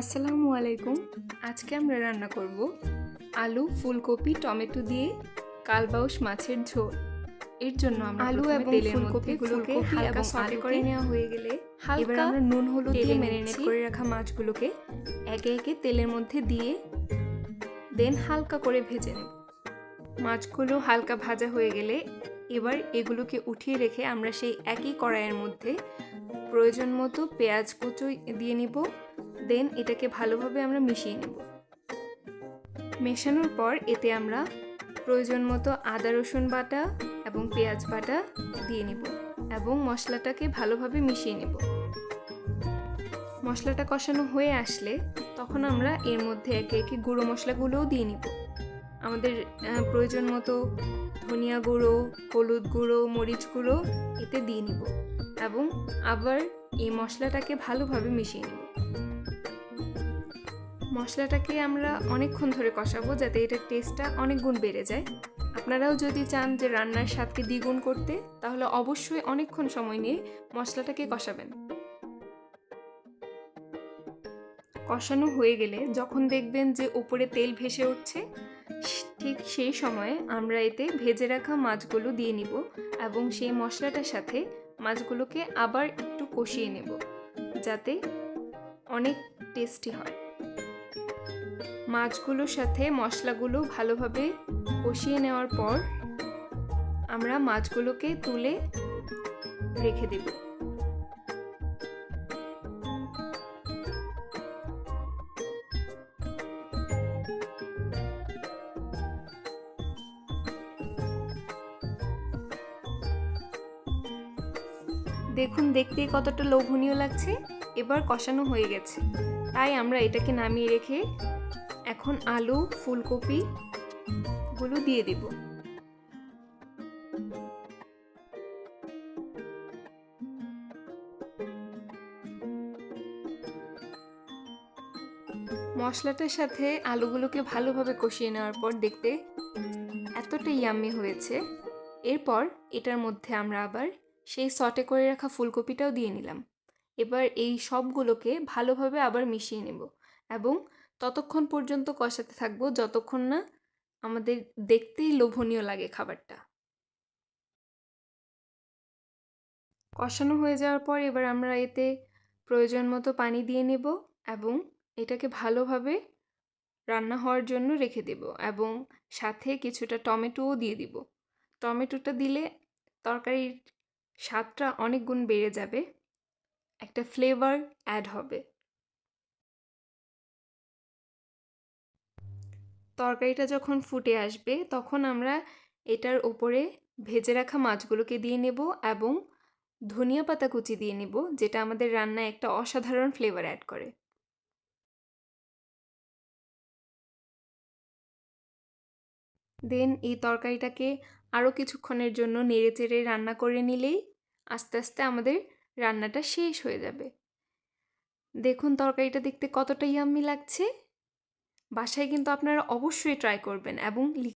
আসসালামু আলাইকুম। আজকে আমরা রান্না করব আলু ফুলকপি টমেটো দিয়ে কালবাউস মাছের ঝোল। এর জন্য আমরা আলু এবং তেলের ফুলকপিগুলোকে হালকা সটে করে নেওয়া হয়ে গেলে এবার আমরা নুন হলুদ দিয়ে ম্যারিনেট করে রাখা মাছগুলোকে একে একে তেলের মধ্যে দিয়ে দেন হালকা করে ভেজে নেব। মাছগুলো হালকা ভাজা হয়ে গেলে এবার এগুলোকে উঠিয়ে রেখে আমরা সেই একই কড়াইয়ের মধ্যে প্রয়োজন মতো পেঁয়াজ কুচো দিয়ে নিব। দেন এটাকে ভালোভাবে আমরা মিশিয়ে নেব। মেশানোর পর এতে আমরা প্রয়োজন মতো আদা, রসুন বাটা এবং পেঁয়াজ বাটা দিয়ে নেব এবং মশলাটাকে ভালোভাবে মিশিয়ে নেব। মশলাটা কষানো হয়ে আসলে তখন আমরা এর মধ্যে একে একে গুঁড়ো মশলাগুলোও দিয়ে নিব। আমাদের প্রয়োজন মতো ধনিয়া গুঁড়ো, হলুদ গুঁড়ো, মরিচ গুঁড়ো এতে দিয়ে নিব এবং আবার এই মশলাটাকে ভালোভাবে মিশিয়ে নেব। মশলাটাকে আমরা অনেকক্ষণ ধরে কষাবো যাতে এটার টেস্টটা অনেক গুণ বেড়ে যায়। আপনারাও যদি চান যে রান্নার স্বাদকে দ্বিগুণ করতে, তাহলে অবশ্যই অনেকক্ষণ সময় নিয়ে মশলাটাকে কষাবেন। কষানো হয়ে গেলে যখন দেখবেন যে ওপরে তেল ভেসে উঠছে, ঠিক সেই সময়ে আমরা এতে ভেজে রাখা মাছগুলো দিয়ে নিব এবং সেই মশলাটার সাথে মাছগুলোকে আবার একটু কষিয়ে নেব, যাতে অনেক টেস্টি হয়। মাছগুলোর সাথে মশলাগুলো ভালোভাবে কষিয়ে নেওয়ার পর আমরা মাছগুলোকে তুলে রেখে দেব। দেখুন, দেখতে কতটা লোভনীয় লাগছে। এবার কষানো হয়ে গেছে। তাই আমরা এটাকে নামিয়ে রেখে এখন আলু, ফুলকপি গুলো দিয়ে দেব। মশলাটার সাথে আলুগুলোকে ভালোভাবে কষিয়ে নেওয়ার পর দেখতে এতটা ইয়াম্মি হয়েছে। এরপর এটার মধ্যে আমরা আবার সেই সটে করে রাখা ফুলকপিটাও দিয়ে নিলাম। এবার এই সবগুলোকে ভালোভাবে আবার মিশিয়ে নেব এবং ততক্ষণ পর্যন্ত কষাতে থাকব, যতক্ষণ না আমাদের দেখতেই লোভনীয় লাগে খাবারটা। কষানো হয়ে যাওয়ার পর এবার আমরা এতে প্রয়োজন মতো পানি দিয়ে নেব এবং এটাকে ভালোভাবে রান্না হওয়ার জন্য রেখে দেব এবং সাথে কিছুটা টমেটোও দিয়ে দিব। টমেটোটা দিলে তরকারির স্বাদটা অনেক গুণ বেড়ে যাবে, একটা ফ্লেভার অ্যাড হবে। তরকারিটা যখন ফুটে আসবে, তখন আমরা এটার ওপরে ভেজে রাখা মাছগুলোকে দিয়ে নেব এবং ধনিয়া পাতা কুচি দিয়ে নেব, যেটা আমাদের রান্নায় একটা অসাধারণ ফ্লেভার অ্যাড করে। দেন এই তরকারিটাকে আরও কিছুক্ষণের জন্য নেড়ে চেড়ে রান্না করে নিলেই আস্তে আস্তে আমাদের রান্নাটা শেষ হয়ে যাবে। দেখুন তরকারিটা দেখতে কতটা ইয়াম্মি লাগছে। বাসায় কিন্তু আপনারা অবশ্যই ট্রাই করবেন এবং